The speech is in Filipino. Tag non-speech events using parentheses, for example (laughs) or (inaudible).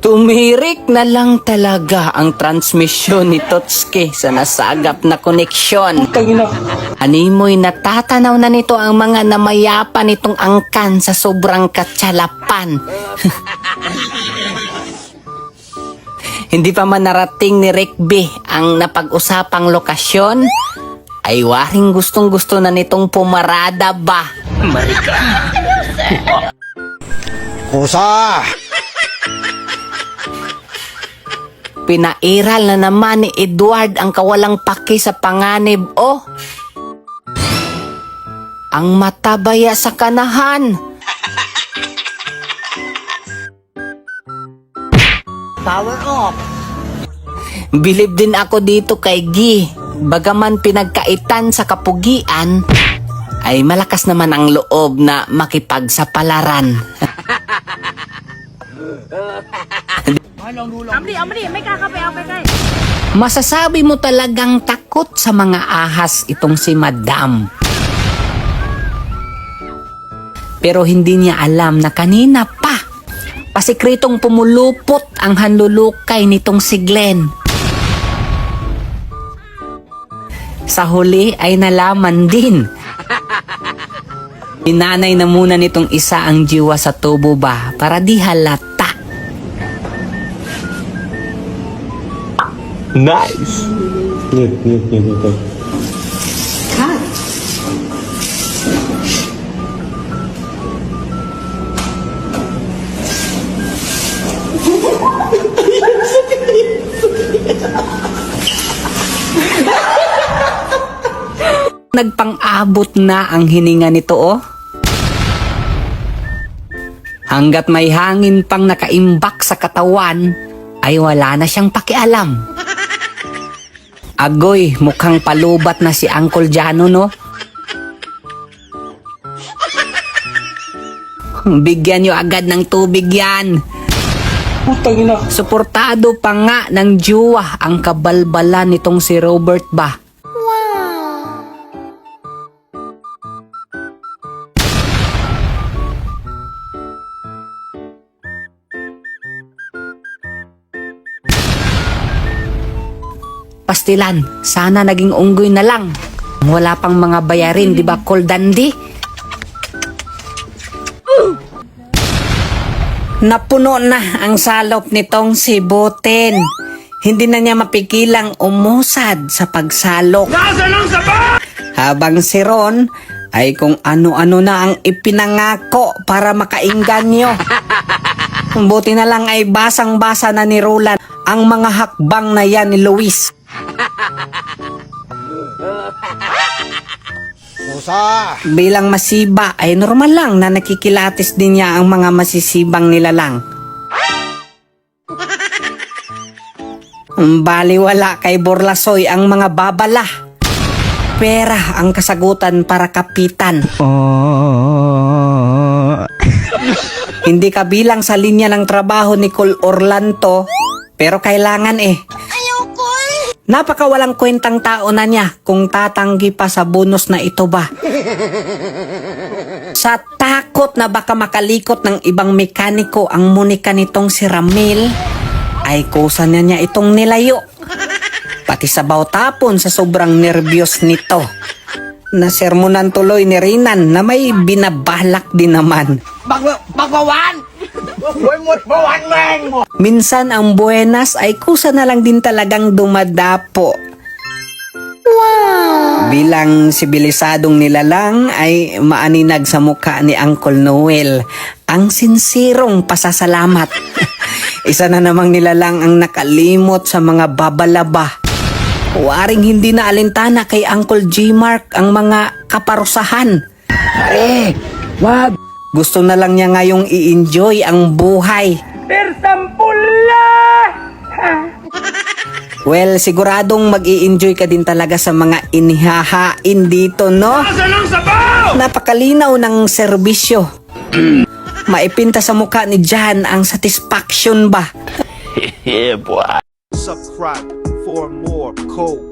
Tumirik na lang talaga ang transmisyon ni Totski sa nasagap na koneksyon. Animoy natatanaw na nito ang mga namayapan nitong angkan sa sobrang katsalapan. (laughs) Hindi pa man narating ni Rick B ang napag-usapang lokasyon, ay waring gustong gusto na nitong pumarada ba? Kusa! Pinairal na naman ni Edward ang kawalang paki sa panganib oh. Ang matabaya sa kanahan. Power off. Bilib din ako dito kay Gi. Bagaman pinagkaitan sa kapugian, ay malakas naman ang loob na makipagsapalaran. (laughs) Amri, Amri, may kakape, ape kay. Masasabi mo talagang takot sa mga ahas itong si Madam. Pero hindi niya alam na kanina pa, pasikretong pumulupot ang hanlulukay nitong si Glenn. Sa huli ay nalaman din. (laughs) Inanay na muna nitong isa ang jiwa sa tubo ba para di halata. Nice. Нет, нет, нет, нет, нет. Nagpang-abot na ang hininga nito oh. Hanggat may hangin pang nakaimbak sa katawan, ay wala na siyang pakialam. Agoy, mukhang palubat na si Uncle Jano, no? Bigyan nyo agad ng tubig yan. Putang ina. Suportado pa nga ng juwa ang kabalbalan nitong si Robert ba? Pastilan, sana naging unggoy na lang. Wala pang mga bayarin, di ba, Col Dandy? Napuno na ang salop nitong si Boten. Hindi na niya mapigilang umusad sa pagsalok. Habang si Ron ay kung ano-ano na ang ipinangako para makainganyo. Buti na lang ay basang-basa na ni Roland ang mga hakbang na yan ni Luis. Kusa! Bilang masiba ay normal lang na nakikilatis din niya ang mga masisibang nilalang. Baliwala kay Borlasoy ang mga babala. Pera ang kasagutan para kapitan. (laughs) Hindi kabilang sa linya ng trabaho ni Col Orlanto, pero kailangan eh. Napakawalang kwentang tao na niya kung tatanggi pa sa bonus na ito ba. (laughs) Sa takot na baka makalikot ng ibang mekaniko ang munika nitong si Ramil, ay kusa na niya itong nilayo. Pati sa tapon sa sobrang nervyos nito. Nasermonan tuloy ni Rinan na may binabalak din naman. Minsan ang buenas ay kusa na lang din talagang dumadapo. Bilang sibilisadong nilalang ay maaninag sa mukha ni Uncle Noel ang sinsirong pasasalamat. (laughs) Isa na namang nilalang ang nakalimot sa mga babalaba. Waring hindi na alintana kay Uncle G-Mark ang mga kaparusahan. Pare, wag! Gusto na lang niya ngayong i-enjoy ang buhay. (laughs) Well, siguradong mag enjoy ka din talaga sa mga inihahain dito, no? Napakalinaw ng serbisyo. (clears throat) Maipinta sa mukha ni Jan ang satisfaction ba? (laughs) Subscribe for more cold